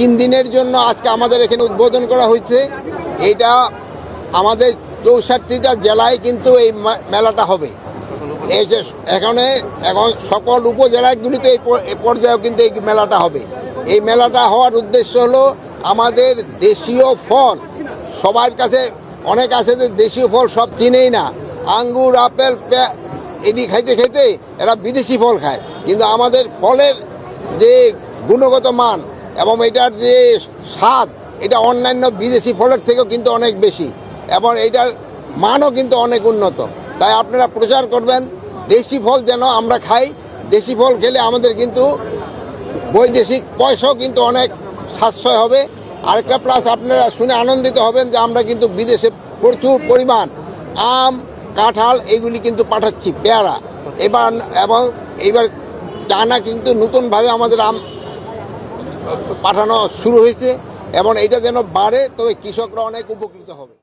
তিন দিনের জন্য আজকে আমাদের এখানে উদ্বোধন করা হয়েছে। এটা আমাদের চৌষট্টিটা জেলায় কিন্তু এই মেলাটা হবে। এই যে এখানে এখন সকল উপজেলাগুলিতে এই পর্যায়েও কিন্তু এই মেলাটা হবে। এই মেলাটা হওয়ার উদ্দেশ্য হলো আমাদের দেশীয় ফল। সবার কাছে অনেক আছে যে দেশীয় ফল সব চিনেই না। আঙ্গুর, আপেল এটি খাইতে খাইতে এরা বিদেশি ফল খায়। কিন্তু আমাদের ফলের যে গুণগত মান এবং এটার যে স্বাদ, এটা অন্যান্য বিদেশি ফলের থেকেও কিন্তু অনেক বেশি এবং এটার মানও কিন্তু অনেক উন্নত। তাই আপনারা প্রচার করবেন, দেশি ফল যেন আমরা খাই, দেশি ফল খেলে আমাদের কিন্তু বৈদেশিক পয়সাও কিন্তু অনেক সাশ্রয় হবে। আরেকটা প্লাস আপনারা শুনে আনন্দিত হবেন যে আমরা কিন্তু বিদেশে প্রচুর পরিমাণ আম, কাঁঠাল এগুলি কিন্তু পাঠাচ্ছি, পেয়ারা। এবার, এবং এইবার চানা কিন্তু নতুনভাবে আমাদের আম পাঠানো শুরু হয়েছে এবং এটা যেন বাড়ে তবে কৃষকরা অনেক উপকৃত হবে।